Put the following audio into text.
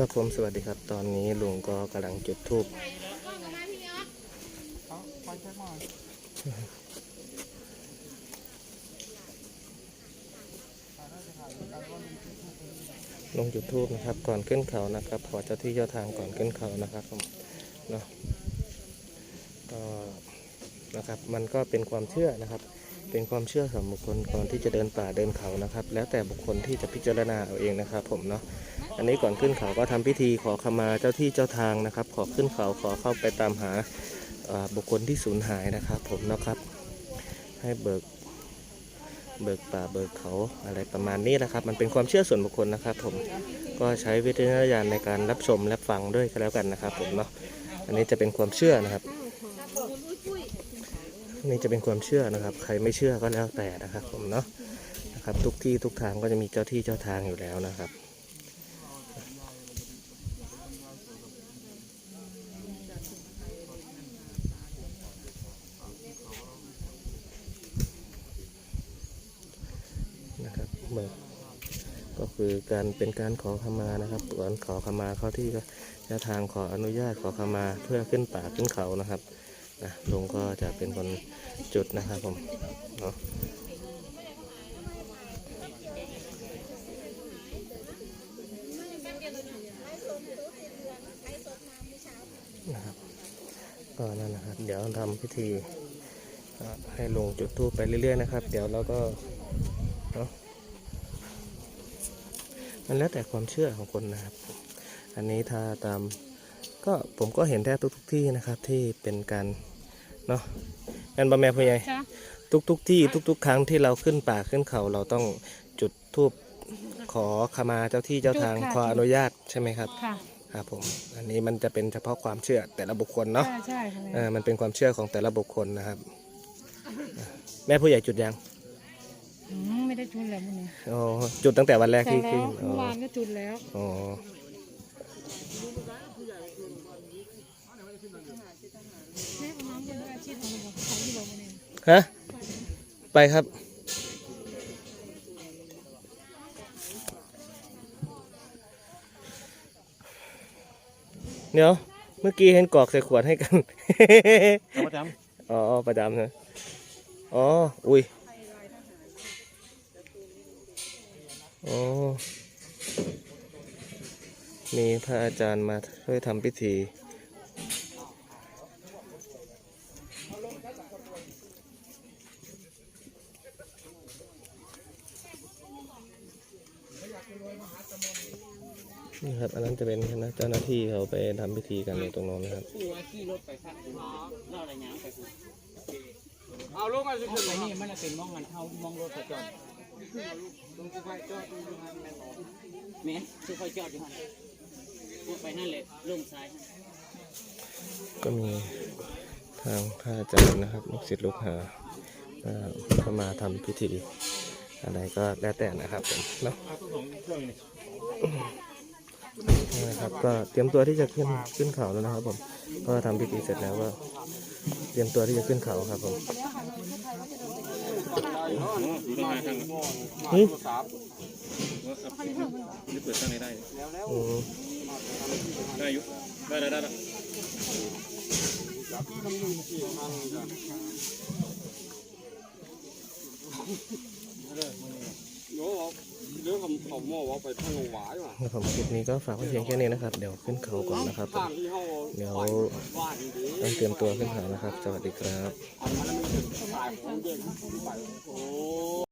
ครับผมสวัสดีครับ ตอนนี้ลุงก็กำลังจุดธูปลงจุดธูปนะครับ ก่อนขึ้นเขานะครับ ขอเจ้าที่เจ้าทางก่อนขึ้นเขานะครับผมเนาะก็นะครับมันก็เป็นความเชื่อนะครับ เป็นความเชื่อของบุคคลก่อนที่จะเดินป่าเดินเขานะครับ แล้วแต่บุคคลที่จะพิจารณาเอาเองนะครับ ผมเนาะ อันนี้ก่อนขึ้นเขาก็ทำพิธีขอขมาเจ้าที่เจ้าทางนะครับ ขอขึ้นเขาขอเข้าไปตามหาบุคคลที่สูญหายนะครับ ผมเนาะครับ ให้เบิกเบิกป่าเบิกเขาอะไรประมาณนี้นะครับ มันเป็นความเชื่อส่วนบุคคลนะครับ ผมก็ใช้วิจารณญาณในการรับชมและฟังด้วยก็แล้วกันนะครับ ผมเนาะอันนี้จะเป็นความเชื่อนะครับนี่จะเป็นความเชื่อนะครับ ใครไม่เชื่อก็แล้วแต่นะครับ ผมเนาะนะครับ ทุกที่ทุกทางก็จะมีเจ้าที่เจ้าทางอยู่แล้วนะครับ นะครับบก็คือการเป็นการขอขมานะครับก่อนขอขมาเขาที่จ้าทางขออนุญาตขอขมาเพื่อขึ้นป่าขึ้นเขานะครับนะลุงก็จะเป็นคนจุดนะครับผมเนาะนะครับก็นั่นนะครับ เดี๋ยวทำพิธีให้ลงจุดธูปไปเรื่อยๆนะครับ เดี๋ยวเราก็เนาะ มันแล้วแต่ความเชื่อของคนนะครับ อันนี้ถ้าตามก็ผมก็เห็นแทบทุกทุกๆที่นะครับที่เป็นการเนาะงานบะแม่พ่อใหญ่จ้ะทุกทุกๆที่ทุกๆครั้งที่เราขึ้นป่าขึ้นเขาเราต้องจุดธูปขอขมาเจ้าที่เจ้าทางขออนุญาตใช่ไหมครับค่ะครับผมอันนี้มันจะเป็นเฉพาะความเชื่อแต่ละบุคคลเนาะใช่ใช่ค่ะเออมันเป็นความเชื่อของแต่ละบุคคลนะครับ แม่ผู้ใหญ่จุดยังอืม ไม่ได้จุดแล้วมื้อนี้อ๋อจุดตั้งแต่วันแรกแต่ที่แล้ขึ้วนอ๋อเมื่อวานก็จุดแล้วอ๋อแม่ของน้องเป็นอาชีพของเราขายที่บอกมาเนี่ยฮะไปครับเดี๋ยวเมื่อกี้เห็นกรอกใส่ขวดให้กันเอาประจอ๋อประจำนะอ๋อ อุ้ย อ๋อมีพระอาจารย์มาช่วยทำพิธี นี่ครับ อันนั้นจะเป็นคณะเจ้าหน้าที่เขาไปทำพิธีกันในตรงโน้นนะครับผู้ว่าขี่รถไปสักเล่าอะไรหยังไปพูเอาลูกมาสิขึ้นไอ้นี่มันน่ะเป็นมองมันเท่ามองรถเขาจอด ลงไปจอดดูดูหันแม่นบ่แม่คือคอยจอดอยู่หันลงไปนั่นแหละลงซ้าย ก็มีทางพระอาจารย์นะครับลูกศิษย์ลูกหาเอ่อเข้ามาทำพิธีอะไรก็แล้วแต่นะครับผมเนาะนะครับก็เตรียมตัวที่จะขึ้นขึ้นเขาแล้วนะครับผมก็ทำพิธีเสร็จแล้วก็เตรียมตัวที่จะขึ้นเขาครับผม หึนี่เปิดข้างในได้อืมได้ยุได้ได้ได้ได้โย เรื่องของเขาหม้อว่าไปทางหวายว่ะครับผมคลิปนี้ก็ฝากไว้เพียงแค่นี้นะครับ เดี๋ยวขึ้นเขาก่อนนะครับผมเดี๋ยวต้องเตรียมตัวขึ้นเขานะครับ สวัสดีครับ